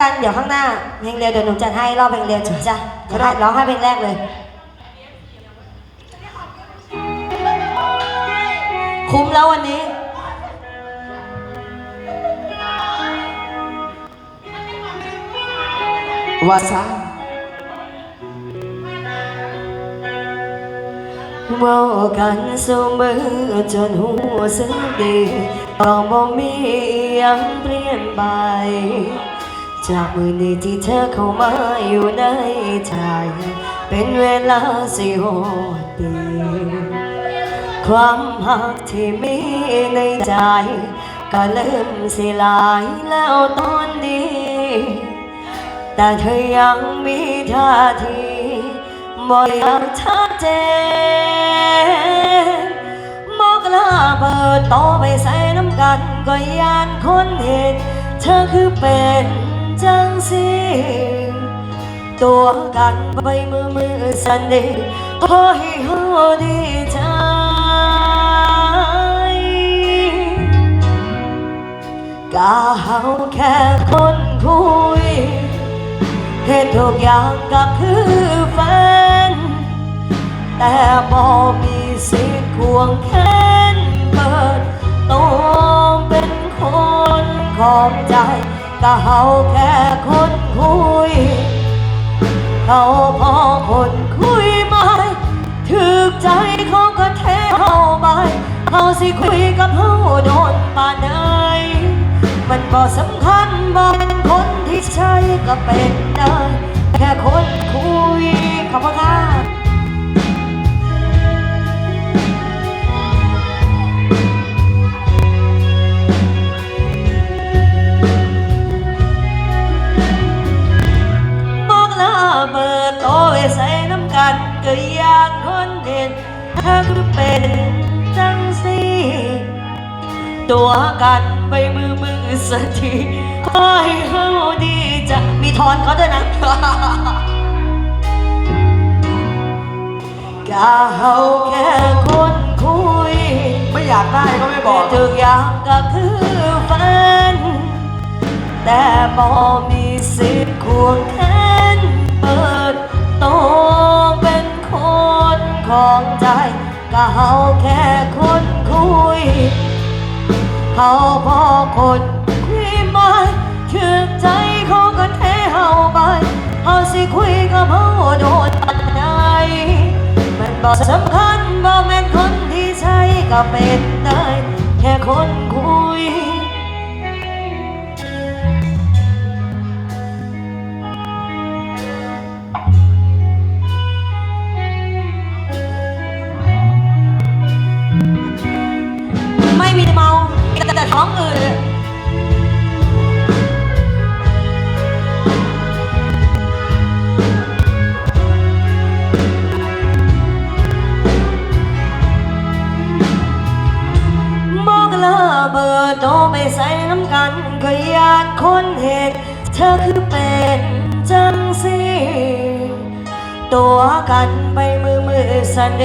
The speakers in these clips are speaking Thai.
กันเดี๋ยวข้างหน้าเพลงเร็วเดี๋ยวหนูจัดให้รอบเพลงเร็วจ้ะจ้ะจะให้ร้องให้เพลงแรกเลย คุ้มแล้ววันนี้ว่าซะเว่ากันเสมอจนหูสึกดีต้องบ่มีอิหยังเปลี่ยนไป จากมือนี้ที่เธอเข้ามาอยู่ในใจ เป็นเวลาสี่หกปี ความหักที่มีในใจ ก็เริ่มสิลายแล้วตอนนี้ แต่เธอยังมีท่าทีบ่อยากชัดเจนบอกลาเปิดต่อไปใส่น้ำกันก็ยานคนเห็นเธอคือเป็น จังสิตัวกันไปมือมือสันดีพอให้เขาดีใจก็เฮาแค่คนคุยเห็นทุกอย่างก็คือแฟน แต่บ่มีสิทธิ์ควงแขนเปิดตัวเป็นคนของใจ ก็เฮาแค่คนคุย เขาพอคนคุยไม่ถึกใจเขาก็เทเขาไปเขาสิคุยกับเขาโดนป่านใดมันก็สำคัญบ่เป็นคนที่ใช่ก็เป็นได้แค่คนคุยขอบคุณค่ะ กันก็อยากคนเด่นถ้าคือเป็นจังสีตัวกันไปมือมือสักทีขอให้เขาดีจะมีทอนเขาด้วยนะก็เฮาแค่คนคุย ไม่อยากได้ก็ไม่บอกทุกอย่างก็คือแฟนแต่บ่มีสิทธิ์ควงแขนเปิดโต ของใจ ก็เฮาแค่คนคุย เขาพอคนคุยไม่ถึกใจเขาก็เทเฮาไปเขาสิคุยกับเขาโดนปันใดมันบอกสำคัญบอกแม่นคนที่ใช่ก็เป็นได้ แค่คนคุย องอืดบอกลาเบอร์โตไปใส่น้ำกัน ก็อยากคนเหตุเธอคือเป็นจังสิตัวกันไปมือมือสันเด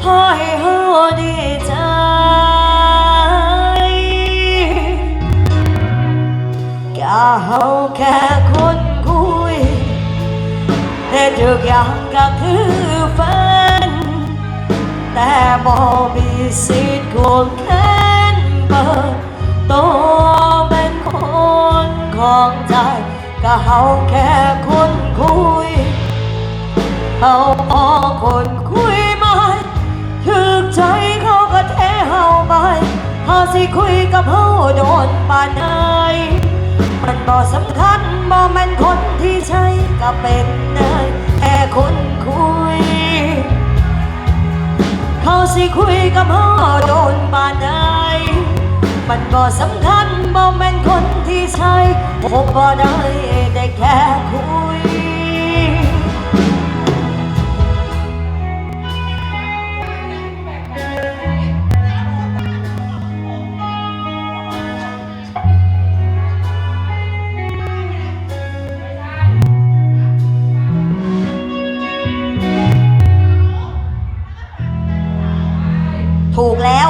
พอให้เฮาดีใจ เฮาแค่คนคุยแต่ทุกอย่างก็คือแฟนแต่บ่มีสิทธิ์ควงแขนเปิดตัวเป็นคนของใจ ก็เฮาแค่คนคุยเขาพอคนคุยไม่ถึกใจเขาก็เทเฮาไปเขาสิคุยกับเฮาโดนปานใด มันบ่สำคัญบ่แม่นคนที่ใช่ก็เป็นได้แค่คนคุย เขาสิคุยกับพ่อโดนบาดใดมันบ่สำคัญบ่แม่นคนที่ใช่พบบ่ได้ได้แค่คุย ถูกแล้ว